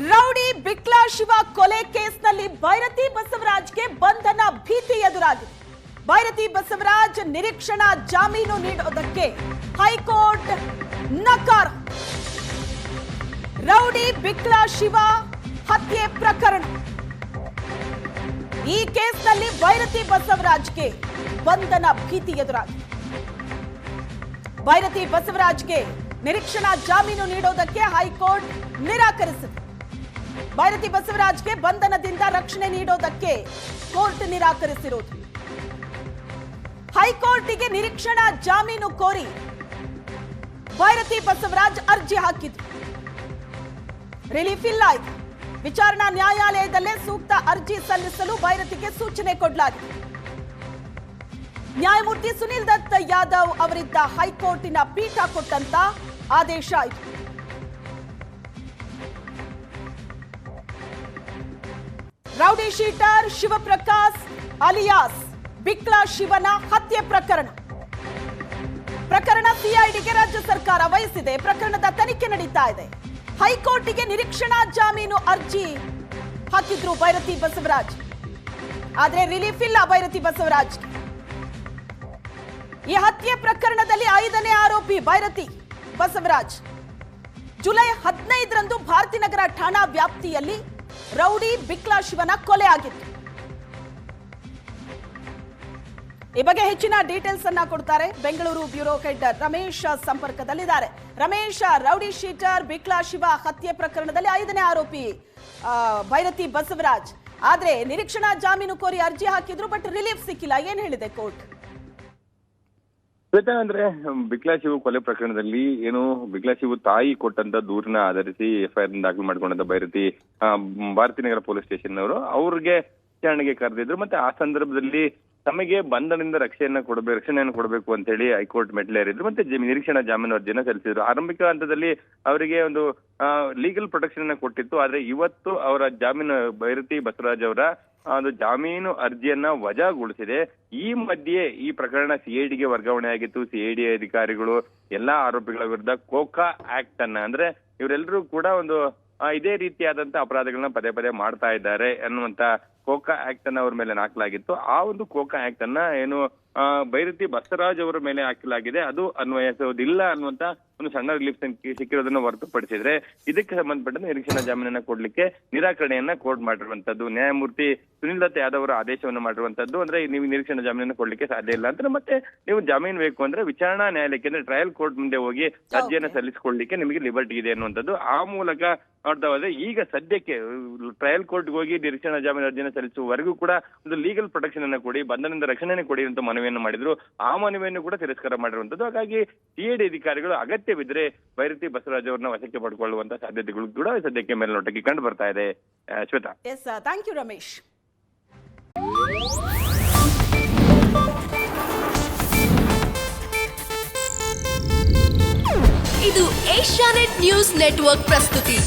Rowdy Bikla Shiva ಕೊಲೆ ಕೇಸ್ನಲ್ಲಿ ಭೈರತಿ ಬಸವರಾಜ್ಗೆ ಬಂಧನ ಭೀತಿ ಎದುರಾಗಿದೆ. ಭೈರತಿ ಬಸವರಾಜ್ ನಿರೀಕ್ಷಣಾ ಜಾಮೀನು ನೀಡೋದಕ್ಕೆ ಹೈಕೋರ್ಟ್ ನಕಾರ. ರೌಡಿ ಬಿಕ್ಲಾ ಶಿವ ಹತ್ಯೆ ಪ್ರಕರಣ. ಈ ಕೇಸ್ನಲ್ಲಿ ಭೈರತಿ ಬಸವರಾಜ್ಗೆ ಬಂಧನ ಭೀತಿ ಎದುರಾಗಿದೆ. ಭೈರತಿ ಬಸವರಾಜ್ಗೆ ನಿರೀಕ್ಷಣಾ ಜಾಮೀನು ನೀಡೋದಕ್ಕೆ ಹೈಕೋರ್ಟ್ ನಿರಾಕರಿಸಿದೆ. ಭೈರತಿ ಬಸವರಾಜ್ಗೆ ಬಂಧನದಿಂದ ರಕ್ಷಣೆ ನೀಡೋದಕ್ಕೆ ಕೋರ್ಟ್ ನಿರಾಕರಿಸಿರುವುದು ಹೈಕೋರ್ಟಿಗೆ ನಿರೀಕ್ಷಣಾ ಜಾಮೀನು ಕೋರಿ ಭೈರತಿ ಬಸವರಾಜ್ ಅರ್ಜಿ ಹಾಕಿದ್ರು. ರಿಲೀಫ್ ಇಲ್ಲ ಆಯ್ತು ವಿಚಾರಣಾ ನ್ಯಾಯಾಲಯದಲ್ಲೇ ಸೂಕ್ತ ಅರ್ಜಿ ಸಲ್ಲಿಸಲು ಭೈರತಿಗೆ ಸೂಚನೆ ಕೊಡಲಾಗಿದೆ. ನ್ಯಾಯಮೂರ್ತಿ ಸುನಿಲ್ ದತ್ ಯಾದವ್ ಅವರಿದ್ದ ಹೈಕೋರ್ಟಿನ ಪೀಠ ಕೊಟ್ಟಂತ ಆದೇಶ ಇದು. Rowdy sheeter Shivaprakash alias Bikla ಶಿವನ ಹತ್ಯೆ ಪ್ರಕರಣ. ಪ್ರಕರಣ ಸಿಐಡಿಗೆ ರಾಜ್ಯ ಸರ್ಕಾರ ವಹಿಸಿದೆ. ಪ್ರಕರಣದ ತನಿಖೆ ನಡೀತಾ ಇದೆ. ಹೈಕೋರ್ಟಿಗೆ ನಿರೀಕ್ಷಣಾ ಜಾಮೀನು ಅರ್ಜಿ ಹಾಕಿದ್ರು ಭೈರತಿ ಬಸವರಾಜ್. ಆದ್ರೆ ರಿಲೀಫ್ ಇಲ್ಲ ಭೈರತಿ ಬಸವರಾಜ್. ಈ ಹತ್ಯೆ ಪ್ರಕರಣದಲ್ಲಿ ಐದನೇ ಆರೋಪಿ ಭೈರತಿ ಬಸವರಾಜ್. ಜುಲೈ ಹದಿನೈದರಂದು ಭಾರತೀನಗರ ಠಾಣಾ ವ್ಯಾಪ್ತಿಯಲ್ಲಿ ರೌಡಿ ಬಿಕ್ಲಾ ಶಿವನ ಕೊಲೆ ಆಗಿತ್ತು. ಈ ಬಗ್ಗೆ ಹೆಚ್ಚಿನ ಡೀಟೇಲ್ಸ್ ಅನ್ನ ಕೊಡ್ತಾರೆ ಬೆಂಗಳೂರು ಬ್ಯೂರೋ ಹೆಡ್ ರಮೇಶ್ ಸಂಪರ್ಕದಲ್ಲಿದ್ದಾರೆ. ರಮೇಶ್, ರೌಡಿ ಶೀಟರ್, ಬಿಕ್ಲಾ ಶಿವ ಹತ್ಯೆ ಪ್ರಕರಣದಲ್ಲಿ ಐದನೇ ಆರೋಪಿ ಭೈರತಿ ಬಸವರಾಜ್. ಆದ್ರೆ ನಿರೀಕ್ಷಣಾ ಜಾಮೀನು ಕೋರಿ ಅರ್ಜಿ ಹಾಕಿದ್ರು ಬಟ್ ರಿಲೀಫ್ ಸಿಕ್ಕಿಲ್ಲ. ಏನ್ ಹೇಳಿದೆ ಕೋರ್ಟ್? ಶ್ವೇತಾ ಅಂದ್ರೆ ಬಿಕ್ಲಾ ಶಿವು ಕೊಲೆ ಪ್ರಕರಣದಲ್ಲಿ ಏನು ಬಿಕ್ಲಾ ಶಿವು ತಾಯಿ ಕೊಟ್ಟಂತ ದೂರಿನ ಆಧರಿಸಿ ಎಫ್ಐಆರ್ ದಾಖಲು ಮಾಡ್ಕೊಂಡಂತ ಬೈರತಿ ಭಾರತೀನಗರ ಪೊಲೀಸ್ ಸ್ಟೇಷನ್ ಅವರು ಅವ್ರಿಗೆ ವಿಚಾರಣೆಗೆ ಕರೆದಿದ್ರು. ಮತ್ತೆ ಆ ಸಂದರ್ಭದಲ್ಲಿ ತಮಗೆ ಬಂಧನದಿಂದ ರಕ್ಷೆಯನ್ನ ಕೊಡಬೇಕು ರಕ್ಷಣೆಯನ್ನು ಕೊಡಬೇಕು ಅಂತ ಹೇಳಿ ಹೈಕೋರ್ಟ್ ಮೆಟ್ಲೇರಿದ್ರು ಮತ್ತೆ ನಿರೀಕ್ಷಣಾ ಜಾಮೀನು ಅರ್ಜಿಯನ್ನ ಸಲ್ಲಿಸಿದ್ರು. ಆರಂಭಿಕ ಹಂತದಲ್ಲಿ ಅವರಿಗೆ ಒಂದು ಲೀಗಲ್ ಪ್ರೊಟೆಕ್ಷನ್ ಅನ್ನ ಕೊಟ್ಟಿತ್ತು. ಆದ್ರೆ ಇವತ್ತು ಅವರ ಜಾಮೀನು ಭೈರತಿ ಬಸವರಾಜ್ ಅವರ ಒಂದು ಜಾಮೀನು ಅರ್ಜಿಯನ್ನ ವಜಾಗೊಳಿಸಿದೆ. ಈ ಮಧ್ಯೆ ಈ ಪ್ರಕರಣ ಸಿಐಡಿಗೆ ವರ್ಗಾವಣೆ ಆಗಿತ್ತು. ಸಿಐಡಿ ಅಧಿಕಾರಿಗಳು ಎಲ್ಲಾ ಆರೋಪಿಗಳ ವಿರುದ್ಧ ಕೋಕಾ ಆಕ್ಟ್ ಅನ್ನ ಅಂದ್ರೆ ಇವರೆಲ್ಲರೂ ಕೂಡ ಒಂದು ಇದೇ ರೀತಿಯಾದಂತಹ ಅಪರಾಧಗಳನ್ನ ಪದೇ ಪದೇ ಮಾಡ್ತಾ ಇದ್ದಾರೆ ಅನ್ನುವಂತ ಕೋಕಾ ಆಕ್ಟ್ ಅನ್ನ ಅವರ ಮೇಲೆ ಹಾಕಲಾಗಿತ್ತು ಆ ಒಂದು ಕೋಕಾ ಆಕ್ಟ್ ಅನ್ನ ಏನು ಆ, ಭೈರತಿ ಬಸವರಾಜ್ ಅವರ ಮೇಲೆ ಹಾಕಲಾಗಿದೆ. ಅದು ಅನ್ವಯಿಸೋದಿಲ್ಲ ಅನ್ನುವಂತ ಒಂದು ಸಣ್ಣ ರಿಲೀಫ್ ಸಿಕ್ಕಿರೋದನ್ನ ಹೊರತುಪಡಿಸಿದ್ರೆ ಇದಕ್ಕೆ ಸಂಬಂಧಪಟ್ಟಂತೆ ನಿರೀಕ್ಷಣಾ ಜಾಮೀನನ್ನ ಕೊಡ್ಲಿಕ್ಕೆ ನಿರಾಕರಣೆಯನ್ನ ಕೋರ್ಟ್ ಮಾಡಿರುವಂತದ್ದು. ನ್ಯಾಯಮೂರ್ತಿ ಸುನಿಲ್ ದತ್ ಯಾದವ್ ಅವರ ಆದೇಶವನ್ನು ಮಾಡಿರುವಂತದ್ದು. ಅಂದ್ರೆ ನೀವು ನಿರೀಕ್ಷಣಾ ಜಾಮೀನನ್ನ ಕೊಡ್ಲಿಕ್ಕೆ ಸಾಧ್ಯ ಇಲ್ಲ ಅಂದ್ರೆ ಮತ್ತೆ ನೀವು ಜಾಮೀನು ಬೇಕು ಅಂದ್ರೆ ವಿಚಾರಣಾ ನ್ಯಾಯಾಲಯಕ್ಕೆ ಅಂದ್ರೆ ಟ್ರಯಲ್ ಕೋರ್ಟ್ ಮುಂದೆ ಹೋಗಿ ಅರ್ಜಿಯನ್ನ ಸಲ್ಲಿಸಿಕೊಳ್ಳಲಿಕ್ಕೆ ನಿಮಗೆ ಲಿಬರ್ಟಿ ಇದೆ ಅನ್ನುವಂಥದ್ದು ಆ ಮೂಲಕ ನೋಡ್ತಾ ಹೋದ್ರೆ ಈಗ ಸದ್ಯಕ್ಕೆ ಟ್ರಯಲ್ ಕೋರ್ಟ್ಗೆ ಹೋಗಿ ನಿರೀಕ್ಷಣಾ ಜಾಮೀನು ಅರ್ಜಿಯನ್ನು ಸಲ್ಲಿಸುವವರೆಗೂ ಕೂಡ ಒಂದು ಲೀಗಲ್ ಪ್ರೊಟೆಕ್ಷನ್ ಅನ್ನು ಕೊಡಿ ಬಂಧನದಿಂದ ರಕ್ಷಣೆಯನ್ನು ಕೊಡಿ ಅಂತ ಮನವಿಯನ್ನು ಮಾಡಿದ್ರು. ಆ ಮನವಿಯನ್ನು ಕೂಡ ತಿರಸ್ಕಾರ ಮಾಡಿರುವಂತದ್ದು ಹಾಗಾಗಿ ಸಿಐಡಿ ಅಧಿಕಾರಿಗಳು ಅಗತ್ಯವಿದ್ರೆ ಭೈರತಿ ಬಸವರಾಜ್ ಅವರನ್ನ ವಶಕ್ಕೆ ಪಡ್ಕೊಳ್ಳುವಂತ ಸಾಧ್ಯತೆಗಳು ಕೂಡ ಸದ್ಯಕ್ಕೆ ಮೇಲ್ನೋಟಕ್ಕೆ ಕಂಡು ಬರ್ತಾ ಇದೆ. Shweta. Yes thank you Ramesh ಇದು ಏಷ್ಯಾನೆಟ್ ನ್ಯೂಸ್ ನೆಟ್ವರ್ಕ್ ಪ್ರಸ್ತುತಿ.